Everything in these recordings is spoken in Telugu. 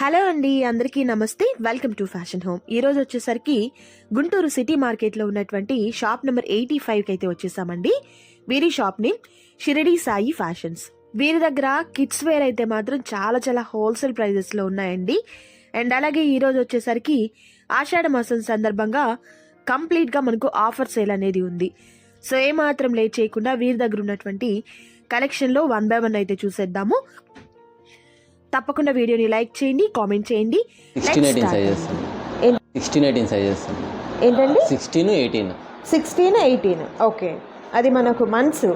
హలో అండి అందరికీ నమస్తే. Welcome to fashion home. ఈ రోజు వచ్చేసరికి గుంటూరు సిటీ మార్కెట్లో ఉన్నటువంటి షాప్ నెంబర్ ఎయిటీ ఫైవ్కి అయితే వచ్చేసామండి. వీరి shop name Shiridi Sai fashions. వీరి దగ్గర కిడ్స్ వేర్ అయితే మాత్రం చాలా చాలా హోల్సేల్ ప్రైజెస్లో ఉన్నాయండి. అండ్ అలాగే ఈ రోజు వచ్చేసరికి ఆషాఢ మాసం సందర్భంగా కంప్లీట్గా మనకు ఆఫర్ సేల్ అనేది ఉంది. సో ఏమాత్రం లేట్ చేయకుండా వీరి దగ్గర ఉన్నటువంటి కలెక్షన్లో వన్ బై వన్ అయితే చూసేద్దాము. తప్పకుండా వీడియోని లైక్ చేయండి కామెంట్ చేయండి. Sixteen eighteen. Sizes sixteen eighteen sizes ఏంటండి? Sixteen eighteen sixteen eighteen okay అది మనకు months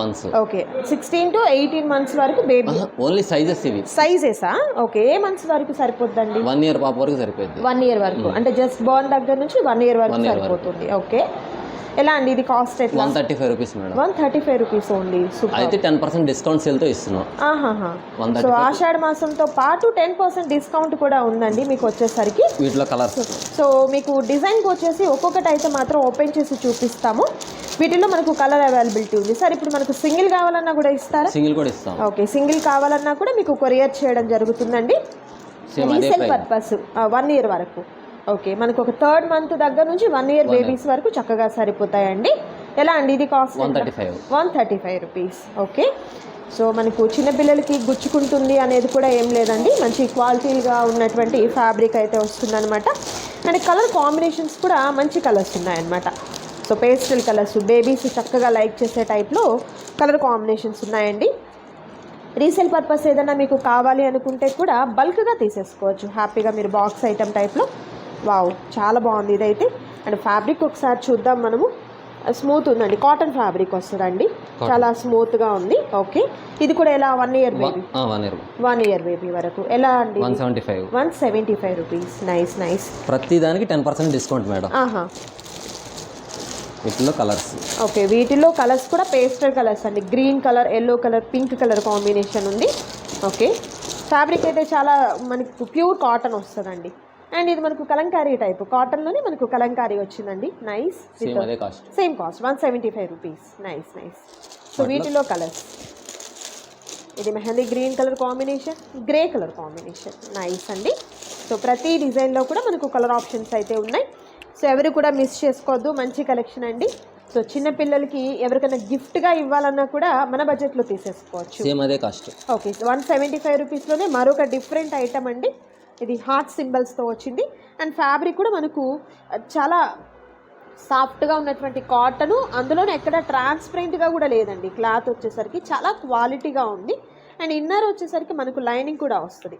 months okay sixteen to eighteen months వరకు బేబీ ఓన్లీ సైజెస్ ఇవి. సైజెసా ఓకే ఏ మంత్స్ వరకు సరిపోద్దండి? వన్ ఇయర్ పాప వరకు సరిపోద్ది వన్ ఇయర్ వరకు. అంటే జస్ట్ బోర్న్ దగ్గర నుంచి వన్ ఇయర్ వరకు. సరిపోతుంది. ఓకే ఎలా అండి ఇది కాస్ట్ ఎట్లా? One thirty five rupees madam. One thirty five rupees only. Super. అయితే టెన్ పర్సెంట్ డిస్కౌంట్ సేల్తో ఇస్తున్నాం. సో ఆషాఢ మాసంతో పాటు టెన్ పర్సెంట్ డిస్కౌంట్ కూడా ఉందండి మీకు వచ్చేసరికి. వీటిలో కలర్స్. సో మీకు డిజైన్కి వచ్చేసి ఒక్కొక్కటి అయితే మాత్రం ఓపెన్ చేసి చూపిస్తాము. వీటిలో మనకు కలర్ అవైలబిలిటీ ఉంది. సార్ ఇప్పుడు మనకు సింగిల్ కావాలన్నా కూడా ఇస్తారా? సింగిల్ కూడా ఇస్తాం. ఓకే సింగిల్ కావాలన్నా కూడా మీకు కొరియర్ చేయడం జరుగుతుందండి. రీసేల్ పర్పస్ వన్ ఇయర్ వరకు. ఓకే మనకు ఒక థర్డ్ మంత్ దగ్గర నుంచి వన్ ఇయర్. బేబీస్ వరకు చక్కగా సరిపోతాయండి. ఎలా అండి ఇది cost one thirty five. One thirty five rupees. Okay so మనకు చిన్నపిల్లలకి గుచ్చుకుంటుంది అనేది కూడా ఏం లేదండి. మంచి క్వాలిటీగా ఉన్నటువంటి ఫ్యాబ్రిక్ అయితే వస్తుందన్నమాట. అండ్ కలర్ కాంబినేషన్స్ కూడా మంచి కలర్స్ ఉన్నాయన్నమాట. సో పేస్టల్ కలర్స్ బేబీస్ చక్కగా లైక్ చేసే టైప్లో కలర్ కాంబినేషన్స్ ఉన్నాయండి. రీసేల్ పర్పస్ ఏదైనా మీకు కావాలి అనుకుంటే కూడా బల్క్గా తీసేసుకోవచ్చు. హ్యాపీగా మీరు బాక్స్ ఐటమ్ టైప్లో వావ్ చాలా బాగుంది ఇదైతే. అండ్ ఫ్యాబ్రిక్ ఒకసారి చూద్దాం మనము. స్మూత్ ఉందండి. కాటన్ ఫ్యాబ్రిక్ వస్తుందండి. చాలా స్మూత్గా ఉంది. ఓకే. ఇది కూడా ఎలా? One year baby? One year one year baby వరకు. ఎలా అండి one seventy five. One seventy five rupees. Nice nice. ప్రతి దానికి టెన్ పర్సెంట్ డిస్కౌంట్ మేడం. ఆహా. వీటిలో కలర్స్. ఓకే వీటిలో కలర్స్ కూడా పేస్టల్ కలర్స్ అండి. Green colour yellow colour pink colour combination ఉంది. ఓకే. ఫ్యాబ్రిక్ అయితే చాలా మనకు ప్యూర్ కాటన్ వస్తుందండి. అండ్ ఇది మనకు కలంకారీ టైప్ కాటన్లోనే మనకు కలంకారీ వచ్చిందండి. Nice same cost same cost one seventy five rupees nice nice so వీటిలో కలర్స్ ఇది mehndi green colour combination grey colour combination. Nice అండి. సో ప్రతి డిజైన్లో కూడా మనకు కలర్ ఆప్షన్స్ అయితే ఉన్నాయి. సో ఎవరు కూడా మిస్ చేసుకోవద్దు. మంచి కలెక్షన్ అండి. సో చిన్న పిల్లలకి ఎవరికైనా గిఫ్ట్గా ఇవ్వాలన్నా కూడా మన బడ్జెట్లో తీసేసుకోవచ్చు. సేమ్ అదే cost okay one seventy five రూపీస్లోనే మరొక డిఫరెంట్ ఐటమ్ అండి. ఇది హార్ట్ సింబల్స్తో వచ్చింది. అండ్ ఫ్యాబ్రిక్ కూడా మనకు చాలా సాఫ్ట్గా ఉన్నటువంటి కాటను అందులోనే ఎక్కడ ట్రాన్స్పరెంట్గా కూడా లేదండి. క్లాత్ వచ్చేసరికి చాలా క్వాలిటీగా ఉంది. అండ్ ఇన్నర్ వచ్చేసరికి మనకు లైనింగ్ కూడా వస్తుంది.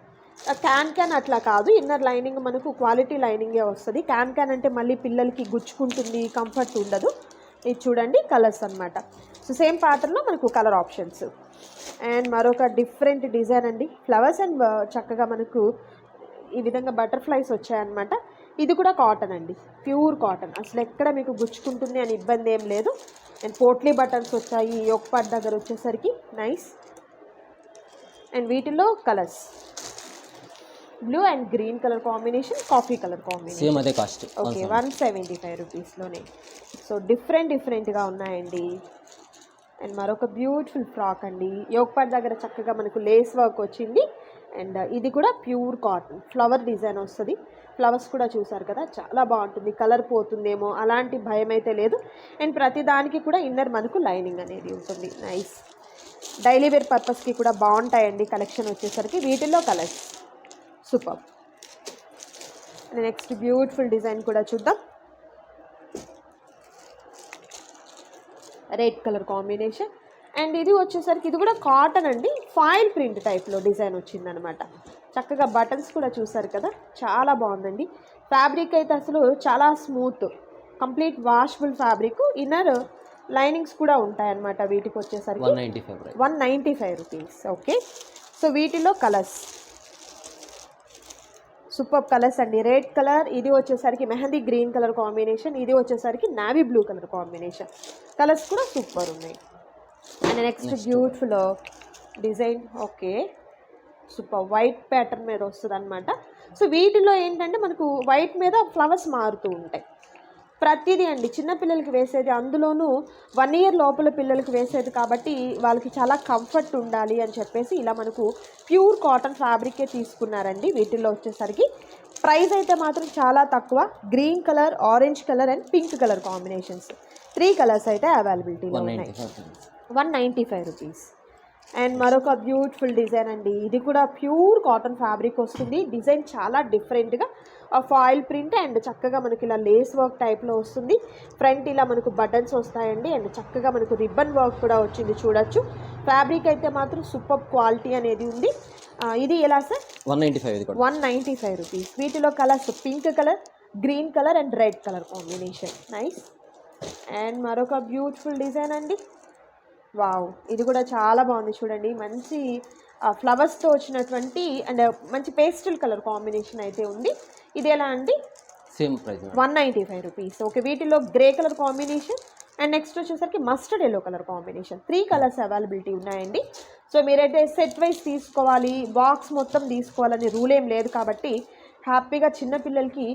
క్యాన్ క్యాన్ అట్లా కాదు. ఇన్నర్ లైనింగ్ మనకు క్వాలిటీ లైనింగే వస్తుంది. క్యాన్ క్యాన్ అంటే మళ్ళీ పిల్లలకి గుచ్చుకుంటుంది కంఫర్ట్ ఉండదు. ఇది చూడండి కలర్స్ అన్నమాట. సో సేమ్ ప్యాటర్న్లో మనకు కలర్ ఆప్షన్స్ అండ్ మరొక డిఫరెంట్ డిజైన్ అండి. ఫ్లవర్స్ అండ్ చక్కగా మనకు ఈ విధంగా బటర్ఫ్లైస్ వచ్చాయన్నమాట. ఇది కూడా కాటన్ అండి. Pure cotton. అసలు ఎక్కడ మీకు గుచ్చుకుంటుంది అని ఇబ్బంది ఏం లేదు. అండ్ పోట్లీ బటన్స్ వచ్చాయి. యోక్ పాట్ దగ్గర వచ్చేసరికి నైస్. అండ్ వీటిలో colours. Blue and green colour combination coffee colour combination. Same అదే cost. Okay one seventy five రూపీస్లోనే. So different డిఫరెంట్గా ఉన్నాయండి. అండ్ మరొక బ్యూటిఫుల్ ఫ్రాక్ అండి. యోగపాట్ దగ్గర చక్కగా మనకు లేస్ వర్క్ వచ్చింది. అండ్ uh, ఇది కూడా ప్యూర్ కాటన్. ఫ్లవర్ డిజైన్ వస్తుంది. ఫ్లవర్స్ కూడా చూసారు కదా చాలా బాగుంటుంది. కలర్ పోతుందేమో అలాంటి భయం అయితే లేదు. అండ్ ప్రతి దానికి కూడా ఇన్నర్ మనకు లైనింగ్ అనేది ఉంటుంది. నైస్ డైలీ వేర్ పర్పస్కి కూడా బాగుంటాయండి కలెక్షన్ వచ్చేసరికి. వీటిల్లో colours super next beautiful design కూడా చూద్దాం. రెడ్ కలర్ కాంబినేషన్ అండ్ ఇది వచ్చేసరికి ఇది కూడా కాటన్ అండి. ఫాయిల్ ప్రింట్ టైప్లో డిజైన్ వచ్చిందనమాట. చక్కగా బటన్స్ కూడా చూసారు కదా చాలా బాగుందండి. ఫ్యాబ్రిక్ అయితే అసలు చాలా smooth complete washable fabric. Inner linings కూడా ఉంటాయన్నమాట వీటికి వచ్చేసరికి. One ninety five price one ninety five rupees okay. So వీటిలో కలర్స్. సూపర్ కలర్స్ అండి. రెడ్ కలర్ ఇది వచ్చేసరికి మెహందీ గ్రీన్ కలర్ కాంబినేషన్ ఇది వచ్చేసరికి navy blue colour combination. Colours కూడా సూపర్ ఉన్నాయి. And next beautiful design okay super white pattern మీద వస్తుంది అనమాట సో వీటిలో ఏంటంటే మనకు వైట్ మీద ఫ్లవర్స్ మారుతూ ఉంటాయి. ప్రతిదీ అండి. చిన్న పిల్లలకి వేసేది అందులోనూ వన్ ఇయర్ లోపల పిల్లలకి వేసేది కాబట్టి వాళ్ళకి చాలా కంఫర్ట్ ఉండాలి అని చెప్పేసి ఇలా మనకు ప్యూర్ కాటన్ ఫ్యాబ్రికే తీసుకున్నారండి వీటిల్లో వచ్చేసరికి. ప్రైస్ అయితే మాత్రం చాలా తక్కువ. Green colour orange colour and pink colour combinations three colours అయితే అవైలబిలిటీలో ఉన్నాయి. One ninety five rupees. And మరొక బ్యూటిఫుల్ డిజైన్ అండి. ఇది కూడా ప్యూర్ కాటన్ ఫ్యాబ్రిక్ వస్తుంది. డిజైన్ చాలా డిఫరెంట్గా ఫాయిల్ ప్రింట్ అండ్ చక్కగా మనకి ఇలా లేస్ వర్క్ టైప్లో వస్తుంది. ఫ్రంట్ ఇలా మనకు బటన్స్ వస్తాయండి. అండ్ చక్కగా మనకు రిబ్బన్ వర్క్ కూడా వచ్చింది చూడొచ్చు. ఫ్యాబ్రిక్ అయితే మాత్రం సూపర్ క్వాలిటీ అనేది ఉంది. ఇది ఎలా sir? One ninety five one ninety five rupees. వీటిలో colours pink colour green colour and red colour combination. Nice. And మరొక బ్యూటిఫుల్ డిజైన్ అండి. వావ్. ఇది కూడా చాలా బాగుంది చూడండి. మంచి ఫ్లవర్స్తో వచ్చినటువంటి అండ్ మంచి పేస్టల్ కలర్ కాంబినేషన్ అయితే ఉంది. ఇది ఎలా అండి? Same price one ninety five rupees. Okay వీటిలో grey colour combination and next వచ్చేసరికి mustard yellow colour combination three colours availability ఉన్నాయండి. సో మీరైతే సెట్ వైజ్ తీసుకోవాలి బాక్స్ మొత్తం తీసుకోవాలని రూల్ ఏం లేదు కాబట్టి హ్యాపీగా చిన్నపిల్లలకి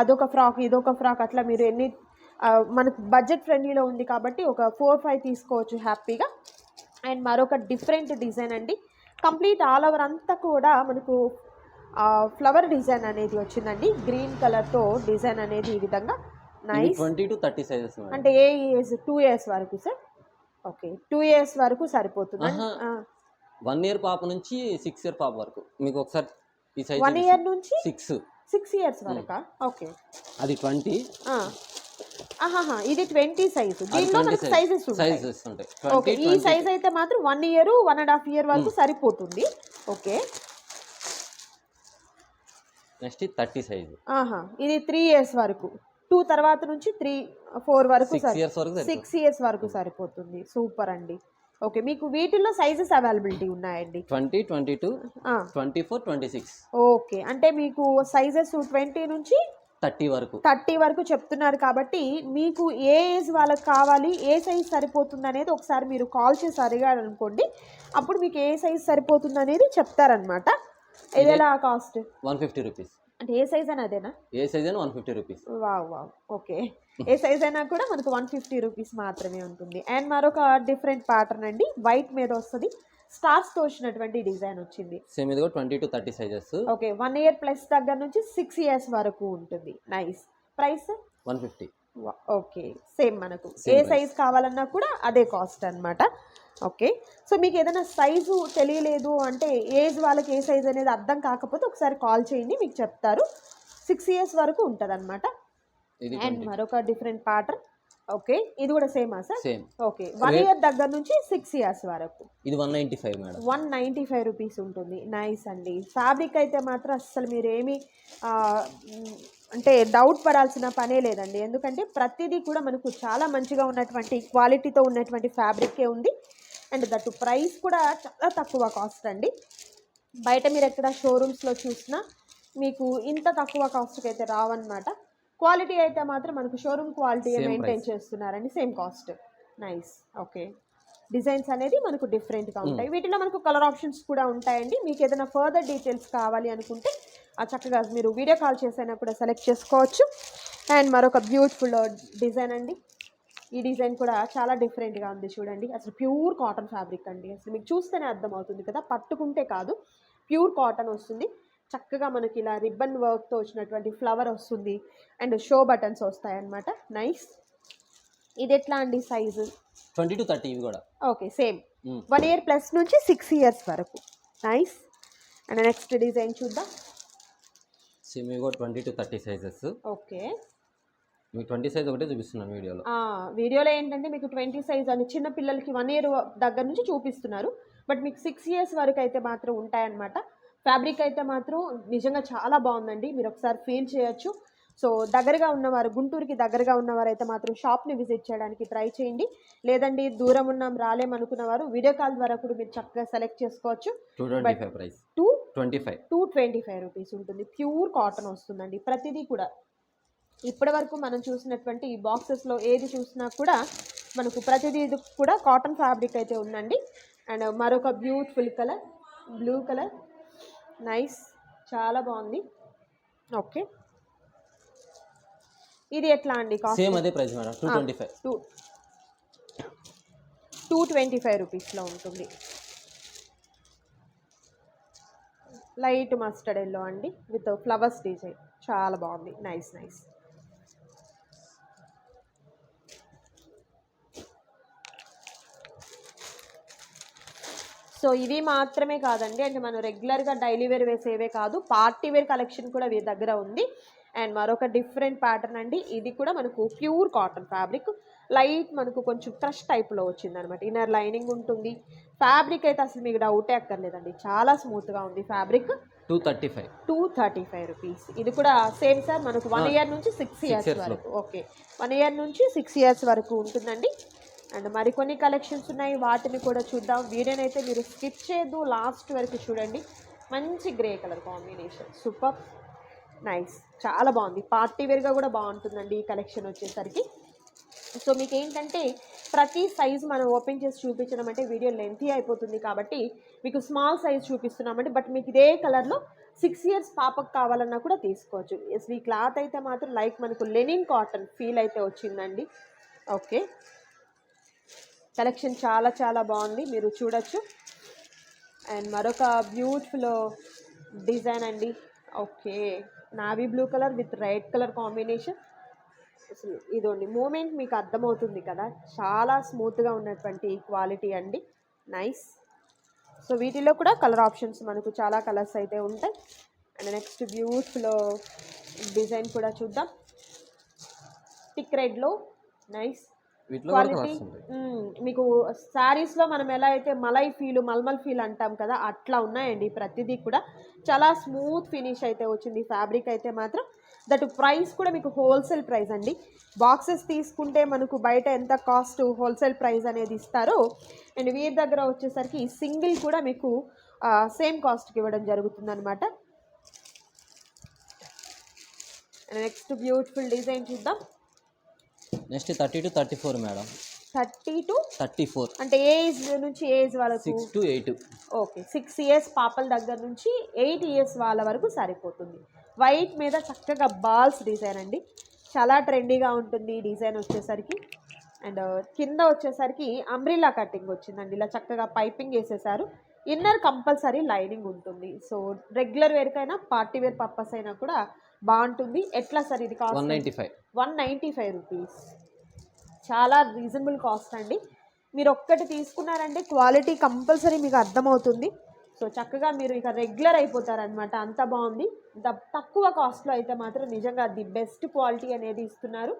అదొక ఫ్రాక్ ఇదొక ఫ్రాక్ అట్లా మీరు ఎన్ని మనకు బడ్జెట్ ఫ్రెండ్లీలో ఉంది కాబట్టి ఒక ఫోర్ ఫైవ్ తీసుకోవచ్చు హ్యాపీగా. అండ్ మరొక డిఫరెంట్ డిజైన్ అండి. కంప్లీట్ ఆల్ ఓవర్ అంతా కూడా మనకు ఫ్లవర్ డిజైన్ అనేది వచ్చిందండి. గ్రీన్ కలర్తో డిజైన్ అనేది ఈ విధంగా. Nice twenty to thirty sizes అంటే ఏ ఏజ్ టూ ఇయర్స్ వరకు సార్ ఓకే టూ ఇయర్స్ వరకు సరిపోతుంది. వన్ ఇయర్ పాప నుంచి సిక్స్ ఇయర్ పాప వరకు. మీకు ఒకసారి ఈ సైజ్ వన్ ఇయర్ నుంచి? సిక్స్ సిక్స్ ఇయర్స్ వరకా? ఓకే అది ట్వంటీ ఆహాహా ఇది ట్వంటీ సైజ్. దీనిలో మనకు సైజెస్ సైజెస్ ఉంటాయి. ఓకే ఈ సైజ్ అయితే మాత్రం one year one and half year వరకు సరిపోతుంది. ఓకే. Next thirty size. ఆహా ఇది త్రీ ఇయర్స్ వరకు. టూ తర్వాత నుంచి త్రీ ఫోర్ వరకు సిక్స్ ఇయర్స్ వరకు సరిపోతుంది. సూపర్ అండి. ఓకే మీకు వీటిల్లో సైజెస్ అవైలబిలిటీ ఉన్నాయండి? Twenty twenty two twenty four twenty six. Okay అంటే మీకు సైజెస్ ట్వంటీ నుంచి థర్టీ వరకు. థర్టీ వరకు చెప్తున్నారు కాబట్టి మీకు ఏ ఏజ్ వాళ్ళకి కావాలి ఏ సైజ్ సరిపోతుంది అనేది ఒకసారి మీరు కాల్ చేసి అడిగారు అనుకోండి. అప్పుడు మీకు ఏ సైజ్ సరిపోతుంది అనేది చెప్తారనమాట ఇది ఎలా కాస్ట్? One fifty rupees. అంటే ఏ సైజ్ అని అదేనా? ఏ సైజ్ అయినా one fifty rupees. Wow wow. Okay. ఏ సైజ్ అయినా కూడా మనకు వన్ ఫిఫ్టీ రూపీస్ మాత్రమే ఉంటుంది. అండ్ మరొక డిఫరెంట్ ప్యాటర్న్ అండి. వైట్ మీద వస్తుంది. స్టార్స్తో వచ్చినటువంటి డిజైన్ వచ్చింది. సేమ్ ఇది కూడా twenty to thirty sizes okay one year plus దగ్గర నుంచి సిక్స్ ఇయర్స్ వరకు ఉంటుంది. Nice price one fifty okay same మనకు. ఏ. సైజ్ కావాలన్నా కూడా అదే కాస్ట్ అన్నమాట. ఓకే సో మీకు ఏదైనా సైజు తెలియలేదు అంటే ఏజ్ వాళ్ళకి ఏ సైజ్ అనేది అర్థం కాకపోతే ఒకసారి కాల్ చేయండి మీకు చెప్తారు. సిక్స్ ఇయర్స్ వరకు ఉంటుంది అనమాట అండ్ మరొక డిఫరెంట్ ప్యాటర్న్ ఓకే ఇది కూడా సేమా sir? Same okay one year దగ్గర నుంచి సిక్స్ ఇయర్స్ వరకు. ఇది one ninety five madam one ninety five rupees ఉంటుంది. నైస్ అండి. ఫ్యాబ్రిక్ అయితే మాత్రం అస్సలు మీరు ఏమి ఆ, మ్, అంటే డౌట్ పడాల్సిన పనే లేదండి. ఎందుకంటే ప్రతిదీ కూడా మనకు చాలా మంచిగా ఉన్నటువంటి క్వాలిటీతో ఉన్నటువంటి ఫ్యాబ్రికే ఉంది. అండ్ దట్టు ప్రైస్ కూడా చాలా తక్కువ కాస్ట్ అండి. బయట మీరు ఎక్కడ షోరూమ్స్లో చూసినా మీకు ఇంత తక్కువ కాస్ట్కి అయితే రావన్నమాట. క్వాలిటీ అయితే మాత్రం మనకు షోరూమ్ క్వాలిటీ మెయింటైన్. చేస్తున్నారండి. Same cost nice okay designs అనేది మనకు డిఫరెంట్గా ఉంటాయి. వీటిలో మనకు కలర్ ఆప్షన్స్ కూడా ఉంటాయండి. మీకు ఏదైనా ఫర్దర్ డీటెయిల్స్ కావాలి అనుకుంటే ఆ చక్కగా మీరు వీడియో కాల్ చేసైనా కూడా సెలెక్ట్ చేసుకోవచ్చు. అండ్ మరొక బ్యూటిఫుల్ డిజైన్ అండి. ఈ డిజైన్ కూడా చాలా డిఫరెంట్గా ఉంది చూడండి. అసలు ప్యూర్ కాటన్ ఫ్యాబ్రిక్ అండి. అసలు మీకు చూస్తేనే అర్థమవుతుంది కదా. పట్టుకుంటే కాదు. ప్యూర్ కాటన్ వస్తుంది. చక్కగా మనకి ఇలా రిబ్బన్ వర్క్తో వచ్చినటువంటి ఫ్లవర్ వస్తుంది. అండ్ షో బటన్స్ వస్తాయి అన్నమాట నైస్ ఇది ఎట్లా అండి సైజు ట్వంటీ టు థర్టీ ఇవి కూడా. Okay same. One year plus నుంచి సిక్స్ ఇయర్స్ వరకు. నైస్ అండ్ నెక్స్ట్ డిజైన్ చూద్దాం. సేమ్ ఇవి కూడా twenty to thirty sizes okay మీకు ట్వంటీ సైజ్ ఒకటే చూపిస్తున్నాను వీడియోలో. వీడియోలో ఏంటంటే మీకు ట్వంటీ సైజ్ అని చిన్న పిల్లలకి వన్ ఇయర్ దగ్గర నుంచి చూపిస్తున్నారు. బట్ మీకు సిక్స్ ఇయర్స్ వరకు అయితే మాత్రం ఉంటాయన్నమాట. ఫ్యాబ్రిక్ అయితే మాత్రం నిజంగా చాలా బాగుందండి. మీరు ఒకసారి ఫీల్ చేయొచ్చు. సో దగ్గరగా ఉన్నవారు గుంటూరుకి దగ్గరగా ఉన్నవారు అయితే మాత్రం షాప్ని విజిట్ చేయడానికి ట్రై చేయండి. లేదండి దూరం ఉన్నాం రాలేం అనుకున్నవారు వీడియో కాల్ ద్వారా కూడా మీరు చక్కగా సెలెక్ట్ చేసుకోవచ్చు. Two twenty five two twenty five rupees ఉంటుంది. ప్యూర్ కాటన్ వస్తుందండి. ప్రతిదీ కూడా. ఇప్పటి వరకు మనం చూసినటువంటి ఈ బాక్సెస్లో ఏది చూసినా కూడా మనకు ప్రతిదీ కూడా కాటన్ ఫ్యాబ్రిక్ అయితే ఉందండి. అండ్ మరొక beautiful colour blue colour nice. చాలా బాగుంది. ఓకే. ఇది ఎట్లా అండి సేమ్ అదే price madam two twenty five two two twenty five రూపీస్లో ఉంటుంది. లైట్ మస్టర్డ్ ఎల్లో అండి విత్ ఫ్లవర్స్ డిజైన్. చాలా బాగుంది. Nice nice. సో ఇవి మాత్రమే కాదండి. అంటే మనం రెగ్యులర్గా డైలీ వేర్ వేసేవే కాదు పార్టీ వేర్ కలెక్షన్ కూడా వీరి దగ్గర ఉంది. అండ్ మరొక డిఫరెంట్ ప్యాటర్న్ అండి. ఇది కూడా మనకు ప్యూర్ కాటన్ ఫ్యాబ్రిక్. లైట్ మనకు కొంచెం క్రష్ టైప్లో వచ్చింది అనమాట ఇన్నర్ లైనింగ్ ఉంటుంది. ఫ్యాబ్రిక్ అయితే అసలు మీకు డౌటే అక్కర్లేదండి. చాలా స్మూత్గా ఉంది fabric. Two thirty five. Two thirty five rupees. ఇది కూడా సేమ్ సార్ మనకు వన్ ఇయర్ నుంచి సిక్స్ ఇయర్స్ వరకు. ఓకే. వన్ ఇయర్ నుంచి సిక్స్ ఇయర్స్ వరకు ఉంటుందండి. అండ్ మరికొన్ని కలెక్షన్స్ ఉన్నాయి. వాటిని కూడా చూద్దాం. వీడియోనైతే మీరు స్కిప్ చేయద్దు. లాస్ట్ వరకు చూడండి. మంచి grey colour combination super nice చాలా బాగుంది. పార్టీ వేర్గా కూడా బాగుంటుందండి ఈ కలెక్షన్ వచ్చేసరికి. సో మీకు ఏంటంటే ప్రతి సైజ్ మనం ఓపెన్ చేసి చూపించడం అంటే వీడియో లెంతీ అయిపోతుంది కాబట్టి మీకు స్మాల్ సైజ్ చూపిస్తున్నామండి బట్ మీకు ఇదే కలర్లో సిక్స్ ఇయర్స్ పాపకు కావాలన్నా కూడా తీసుకోవచ్చు. ఈ క్లాత్ అయితే మాత్రం లైక్ మనకు లెనిన్ కాటన్ ఫీల్ అయితే వచ్చిందండి. ఓకే కలెక్షన్ చాలా చాలా బాగుంది. మీరు చూడొచ్చు. అండ్ మరొక బ్యూటిఫుల్ డిజైన్ అండి. Okay. Navy blue colour with red colour combination. అసలు ఇదోండి. మూమెంట్ మీకు అర్థమవుతుంది కదా. చాలా స్మూత్గా ఉన్నటువంటి క్వాలిటీ అండి. నైస్. సో వీటిలో కూడా కలర్ ఆప్షన్స్ మనకు చాలా కలర్స్ అయితే ఉంటాయి. అండ్ నెక్స్ట్ బ్యూటిఫుల్ డిజైన్ కూడా చూద్దాం. టిక్ రెడ్లో. నైస్. క్వాలిటీ మీకు శారీస్లో మనం ఎలా అయితే మలై ఫీల్ మల్మల్ ఫీల్ అంటాం కదా అట్లా ఉన్నాయండి ప్రతిదీ కూడా. చాలా స్మూత్ ఫినిష్ అయితే వచ్చింది. ఫ్యాబ్రిక్ అయితే మాత్రం దట్ ప్రైస్ కూడా మీకు హోల్సేల్ ప్రైస్ అండి. బాక్సెస్ తీసుకుంటే మనకు బయట ఎంత కాస్ట్ హోల్సేల్ ప్రైస్ అనేది ఇస్తారో అండ్ వీరి దగ్గర వచ్చేసరికి సింగిల్ కూడా మీకు సేమ్ కాస్ట్కి ఇవ్వడం జరుగుతుంది అనమాట నెక్స్ట్ బ్యూటిఫుల్ డిజైన్ చూద్దాం. Next thirty to thirty four madam. Thirty to thirty four. అంటే ఏజ్ నుంచి ఏజ్ వాళ్ళకు six to eight. Okay six years పాపల దగ్గర నుంచి ఎయిట్ ఇయర్స్ వాళ్ళ వరకు సరిపోతుంది. వైట్ మీద చక్కగా బాల్స్ డిజైన్ అండి. చాలా ట్రెండీగా ఉంటుంది ఈ డిజైన్ వచ్చేసరికి. అండ్ కింద వచ్చేసరికి అంబ్రిల్లా కటింగ్ వచ్చిందండి. ఇలా చక్కగా పైపింగ్ వేసేసారు. ఇన్నర్ కంపల్సరీ లైనింగ్ ఉంటుంది. సో రెగ్యులర్ వేర్కైనా పార్టీ వేర్ పర్పస్ అయినా కూడా బాగుంటుంది. ఎట్లా సార్ ఇది one cost ninety five. One ninety five rupees. చాలా రీజనబుల్ కాస్ట్ అండి. మీరు ఒక్కటి తీసుకున్నారంటే క్వాలిటీ కంపల్సరీ మీకు అర్థమవుతుంది. సో చక్కగా మీరు ఇక రెగ్యులర్ అయిపోతారనమాట అంత బాగుంది. ఇంత తక్కువ కాస్ట్లో అయితే మాత్రం నిజంగా ది బెస్ట్ క్వాలిటీ అనేది ఇస్తున్నారు.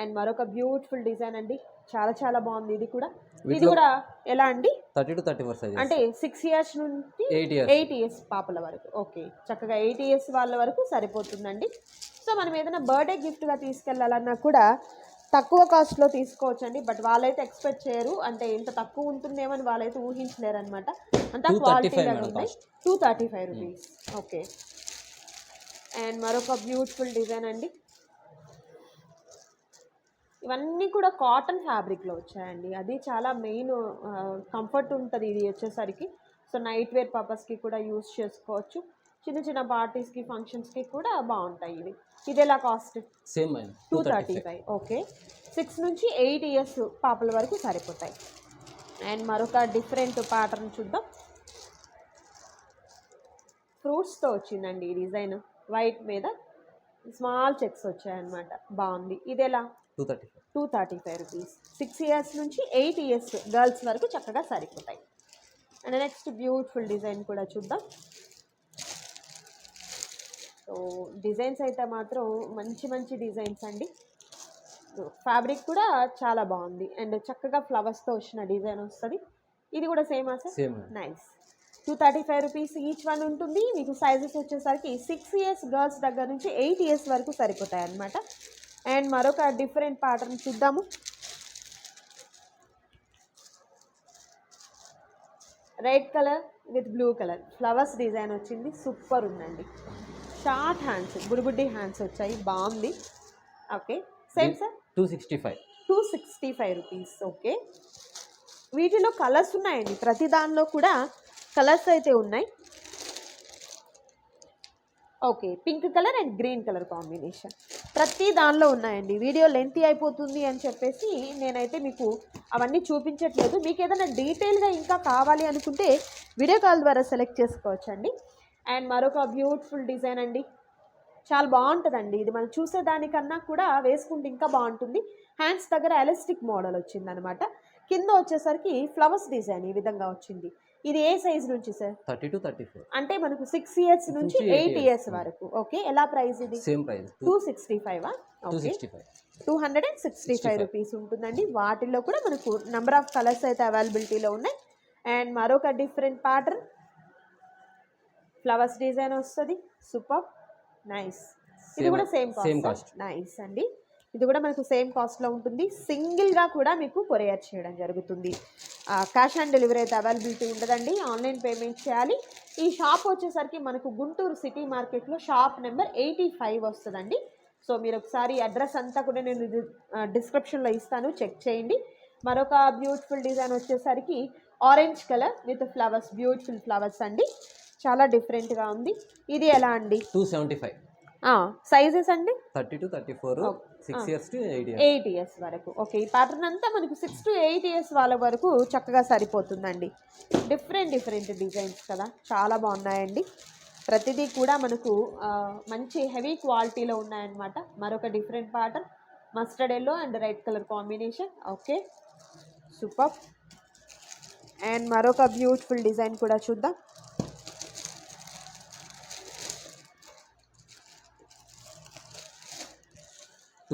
అండ్ మరొక బ్యూటిఫుల్ డిజైన్ అండి. చాలా చాలా బాగుంది ఇది కూడా. ఇది కూడా ఎలా అండి? Thirty to thirty four size అంటే సిక్స్ ఇయర్స్ నుంచి ఎయిట్ ఇయర్స్ ఎయిట్ ఇయర్స్ పాపల వరకు. ఓకే చక్కగా ఎయిట్ ఇయర్స్ వాళ్ళ వరకు సరిపోతుందండి. సో మనం ఏదైనా బర్త్డే గిఫ్ట్గా తీసుకెళ్ళాలన్నా కూడా తక్కువ కాస్ట్లో తీసుకోవచ్చండి. బట్ వాళ్ళైతే ఎక్స్పెక్ట్ చేయరు. అంటే ఇంత తక్కువ ఉంటుందేమని వాళ్ళైతే ఊహించలేరు అనమాట అంతా 235 క్వాలిటీగా ఉన్నాయి. Two thirty five rupees okay and మరొక బ్యూటిఫుల్ డిజైన్ అండి. ఇవన్నీ కూడా కాటన్ ఫ్యాబ్రిక్లో వచ్చాయండి. అది చాలా మెయిన్ కంఫర్ట్ ఉంటుంది ఇది వచ్చేసరికి. సో నైట్ వేర్ పర్పస్కి కూడా యూస్ చేసుకోవచ్చు. చిన్న చిన్న పార్టీస్కి ఫంక్షన్స్కి కూడా బాగుంటాయి ఇవి. ఇది ఎలా cost? Same two thirty five. Okay. Six నుంచి ఎయిట్ ఇయర్స్ పాపల వరకు సరిపోతాయి. అండ్ మరొక డిఫరెంట్ ప్యాటర్న్ చూద్దాం. ఫ్రూట్స్తో వచ్చిందండి ఈ డిజైన్. వైట్ మీద స్మాల్ చెక్స్ వచ్చాయన్నమాట. బాగుంది. ఇది ఎలా two thirty five. Two thirty five rupees. Six years నుంచి ఎయిట్ ఇయర్స్ గర్ల్స్ వరకు చక్కగా సరిపోతాయి. అండ్ నెక్స్ట్ బ్యూటిఫుల్ డిజైన్ కూడా చూద్దాం. సో డిజైన్స్ అయితే మాత్రం మంచి మంచి డిజైన్స్ అండి. ఫ్యాబ్రిక్ కూడా చాలా బాగుంది. అండ్ చక్కగా ఫ్లవర్స్తో వచ్చిన డిజైన్ వస్తుంది. ఇది కూడా same sir? Same. Nice. Two thirty five rupees each one ఉంటుంది. మీకు సైజెస్ వచ్చేసరికి సిక్స్ ఇయర్స్ గర్ల్స్ దగ్గర నుంచి ఎయిట్ ఇయర్స్ వరకు సరిపోతాయి అన్నమాట. అండ్ మరొక డిఫరెంట్ ప్యాటర్న్ చూద్దాము. Red colour with blue colour flowers design వచ్చింది. సూపర్ ఉందండి. షార్ట్ హ్యాండ్స్ బుడిబుడ్డి హ్యాండ్స్ వచ్చాయి. బాగుంది. Okay same sir two sixty five two sixty five rupees okay వీటిలో కలర్స్ ఉన్నాయండి. ప్రతి దానిలో కూడా కలర్స్ అయితే ఉన్నాయి. Okay pink colour and green colour combination. ప్రతి దానిలో ఉన్నాయండి. వీడియో లెంత్ అయిపోతుంది అని చెప్పేసి నేనైతే మీకు అవన్నీ చూపించట్లేదు. మీకు ఏదైనా డీటెయిల్గా ఇంకా కావాలి అనుకుంటే వీడియో కాల్ ద్వారా సెలెక్ట్ చేసుకోవచ్చండి. అండ్ మరొక బ్యూటిఫుల్ డిజైన్ అండి. చాలా బాగుంటుందండి. ఇది మనం చూసేదానికన్నా కూడా వేసుకుంటే ఇంకా బాగుంటుంది. హ్యాండ్స్ దగ్గర ఎలాస్టిక్ మోడల్ వచ్చిందనమాట. కింద వచ్చేసరికి ఫ్లవర్స్ డిజైన్ ఈ విధంగా వచ్చింది. ఇది ఏ సైజ్ నుంచి sir thirty to thirty four. అంటే మనకు సిక్స్ ఇయర్స్ నుంచి ఎయిట్. ఇయర్స్ వరకు. ఓకే ఎలా ప్రైస్ ఇది? Same price two sixty five two okay sixty five two hundred and sixty five 65. Rupees ఉంటుందండి. వాటిల్లో కూడా మనకు నెంబర్ ఆఫ్ కలర్స్ అయితే అవైలబిలిటీలో ఉన్నాయి. అండ్ మరొక డిఫరెంట్ ప్యాటర్న్ ఫ్లవర్స్ డిజైన్ వస్తుంది. సూపర్ నైస్ ఇది కూడా సేమ్ సేమ్ కాస్ట్ నైస్ అండి. ఇది కూడా మనకు సేమ్ కాస్ట్లో ఉంటుంది. సింగిల్గా కూడా మీకు కొరియర్ చేయడం జరుగుతుంది. క్యాష్ ఆన్ డెలివరీ అయితే అవైలబిలిటీ ఉండదండి. ఆన్లైన్ పేమెంట్ చేయాలి. ఈ షాప్ వచ్చేసరికి మనకు గుంటూరు సిటీ మార్కెట్లో షాప్ నెంబర్ ఎయిటీ ఫైవ్ వస్తుందండి. సో మీరు ఒకసారి అడ్రస్ అంతా కూడా నేను డిస్క్రిప్షన్లో ఇస్తాను. చెక్ చేయండి. మరొక బ్యూటిఫుల్ డిజైన్ వచ్చేసరికి orange colour with flowers beautiful flowers అండి. చాలా డిఫరెంట్గా ఉంది. ఇది ఎలా అండి? టూ సెవెంటీ ఫైవ్ సైజెస్ అండి? Thirty to thirty four six. Years to eight years వరకు. ఓకే ఈ ప్యాటర్న్ అంతా మనకు సిక్స్ టు ఎయిట్ ఇయర్స్ వాళ్ళ వరకు చక్కగా సరిపోతుందండి. డిఫరెంట్ డిఫరెంట్ డిజైన్స్ కదా. చాలా బాగున్నాయండి. ప్రతిదీ కూడా మనకు మంచి హెవీ క్వాలిటీలో ఉన్నాయన్నమాట. మరొక different pattern mustard yellow and red colour combination okay super and మరొక బ్యూటిఫుల్ డిజైన్ కూడా చూద్దాం.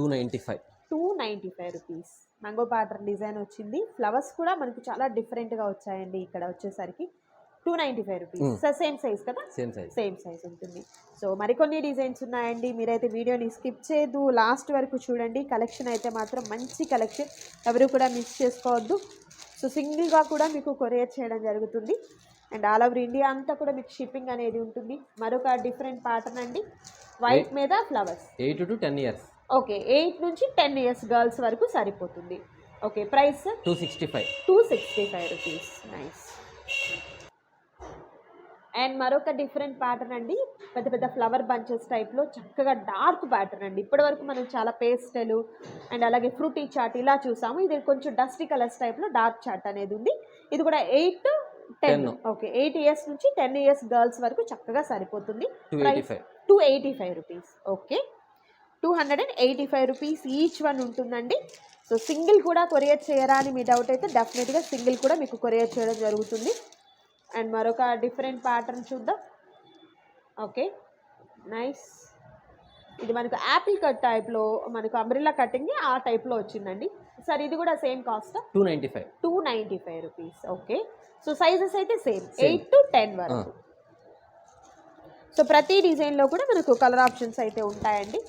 Two ninety five. Two ninety five rupees. Mango pattern design వచ్చింది. ఫ్లవర్స్ కూడా మనకు చాలా డిఫరెంట్గా వచ్చాయండి ఇక్కడ వచ్చేసరికి. Two ninety five rupees. Hmm. Same size కదా? Same size. సేమ్ సైజ్ ఉంటుంది. సో మరికొన్ని డిజైన్స్ ఉన్నాయండి. మీరైతే వీడియోని స్కిప్ చేయదు లాస్ట్ వరకు చూడండి. కలెక్షన్ అయితే మాత్రం మంచి కలెక్షన్. ఎవరు కూడా మిస్ చేసుకోవద్దు. సో సింగిల్గా కూడా మీకు కొరియర్ చేయడం జరుగుతుంది. అండ్ ఆల్ ఓవర్ ఇండియా అంతా కూడా మీకు షిప్పింగ్ అనేది ఉంటుంది. మరొక డిఫరెంట్ ప్యాటర్న్ అండి. వైట్ మీద flowers. Eight to ten years. Okay eight నుంచి టెన్ ఇయర్స్ గర్ల్స్ వరకు సరిపోతుంది. Okay price two sixty five two sixty five rupees nice and మరొక డిఫరెంట్ ప్యాటర్న్ అండి. పెద్ద పెద్ద ఫ్లవర్ బంచెస్ టైప్లో చక్కగా డార్క్ ప్యాటర్న్ అండి. ఇప్పటివరకు మనం చాలా పేస్టలు అండ్ అలాగే ఫ్రూటీ చాట్ ఇలా చూసాము. ఇది కొంచెం డస్టీ కలర్స్ టైప్లో డార్క్ చాట్ అనేది ఉంది. ఇది కూడా eight ten 10. Okay eight years నుంచి టెన్ ఇయర్స్ గర్ల్స్ వరకు చక్కగా సరిపోతుంది. Two eighty five rupees okay two hundred and eighty five rupees each one ఉంటుందండి. సో సింగిల్ కూడా కొరియర్ చేయరా అని మీ డౌట్ అయితే డెఫినెట్గా సింగిల్ కూడా మీకు కొరియర్ చేయడం జరుగుతుంది. అండ్ మరొక డిఫరెంట్ ప్యాటర్న్ చూద్దాం. ఓకే నైస్ ఇది మనకు యాపిల్ కట్ టైప్లో మనకు అంబ్రిల్లా కటింగ్ ఆ టైప్లో వచ్చిందండి. సార్ ఇది కూడా same cost two ninety five. Two ninety five rupees. Okay so sizes అయితే సేమ్. ఎయిట్ టు టెన్ వరకు. సో ప్రతి డిజైన్లో కూడా మనకు కలర్ ఆప్షన్స్ అయితే ఉంటాయండి.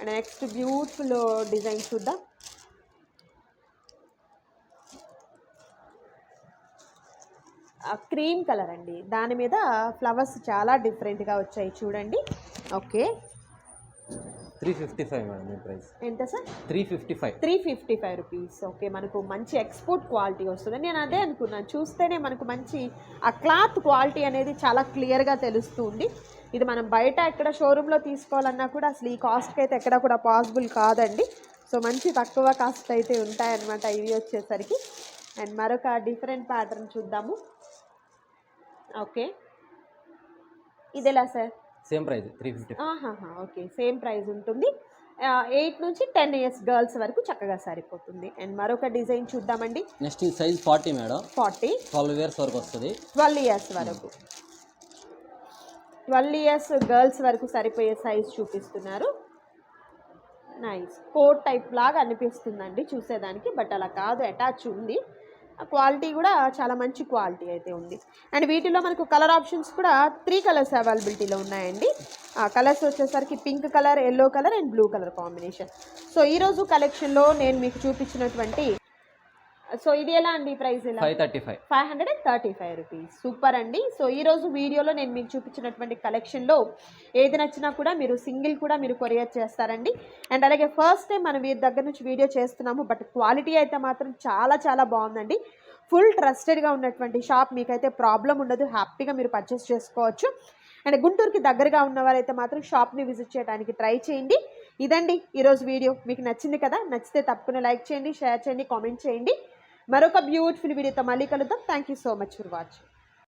అండ్ నెక్స్ట్ బ్యూటిఫుల్ డిజైన్ చూద్దాం క్రీమ్ కలర్ అండి. దాని మీద ఫ్లవర్స్ చాలా డిఫరెంట్గా వచ్చాయి చూడండి. Okay three fifty five madam price ఎంత sir? Three fifty five three fifty five rupees okay మనకు మంచి ఎక్స్పోర్ట్ క్వాలిటీ వస్తుంది. నేను అదే అనుకున్నాను. చూస్తేనే మనకు మంచి ఆ క్లాత్ క్వాలిటీ అనేది చాలా క్లియర్గా తెలుస్తుంది. ఇది మనం బయట ఎక్కడ షోరూంలో తీసుకోవాలన్నా కూడా అసలు ఈ కాస్ట్కి అయితే ఎక్కడ కూడా పాసిబుల్ కాదండి. సో మంచి తక్కువ కాస్ట్ అయితే ఉంటాయన్నమాట ఇవి వచ్చేసరికి. అండ్ మరొక డిఫరెంట్ ప్యాటర్న్ చూద్దాము. ఓకే ఇది ఎలా sir? Same price three fifty ఆహాహా ఓకే సేమ్ ప్రైస్ ఉంటుంది. ఎయిట్ నుంచి టెన్ ఇయర్స్ గర్ల్స్ వరకు చక్కగా సరిపోతుంది. అండ్ మరొక డిజైన్ చూద్దామండి. Next size forty madam forty twelve years వరకు వస్తుంది. ట్వెల్వ్ ఇయర్స్ వరకు. ట్వెల్వ్ ఇయర్స్ గర్ల్స్ వరకు సరిపోయే సైజ్ చూపిస్తున్నారు. నైస్ కోట్ టైప్ లాగా అనిపిస్తుందండి చూసేదానికి బట్ అలా కాదు అటాచ్ ఉంది. క్వాలిటీ కూడా చాలా మంచి క్వాలిటీ అయితే ఉంది. అండ్ వీటిలో మనకు కలర్ ఆప్షన్స్ కూడా త్రీ కలర్స్ అవైలబిలిటీలో ఉన్నాయండి. ఆ కలర్స్ వచ్చేసరికి pink colour yellow colour and blue colour combination. So ఈరోజు కలెక్షన్లో నేను మీకు చూపించినటువంటి సో ఇది ఎలా అండి ప్రైస్ ఎలా? Five thirty five. Five hundred and thirty five rupees. Super అండి. సో ఈరోజు వీడియోలో నేను మీకు చూపించినటువంటి కలెక్షన్లో ఏది నచ్చినా కూడా మీరు సింగిల్ కూడా మీరు కొరియర్ చేస్తారండి. అండ్ అలాగే ఫస్ట్ టైం మనం వీరి దగ్గర నుంచి వీడియో చేస్తున్నాము బట్ క్వాలిటీ అయితే మాత్రం చాలా చాలా బాగుందండి. ఫుల్ ట్రస్టెడ్గా ఉన్నటువంటి షాప్ మీకైతే ప్రాబ్లం ఉండదు హ్యాపీగా మీరు పర్చేస్ చేసుకోవచ్చు. అండ్ గుంటూరుకి దగ్గరగా ఉన్నవారైతే మాత్రం షాప్ని విజిట్ చేయడానికి ట్రై చేయండి. ఇదండి ఈరోజు వీడియో. మీకు నచ్చింది కదా నచ్చితే తప్పకుండా లైక్ చేయండి షేర్ చేయండి కామెంట్ చేయండి. మరొక బ్యూటిఫుల్ వీడియోతో మళ్ళీ కలుద్దాం. Thank you so much for watching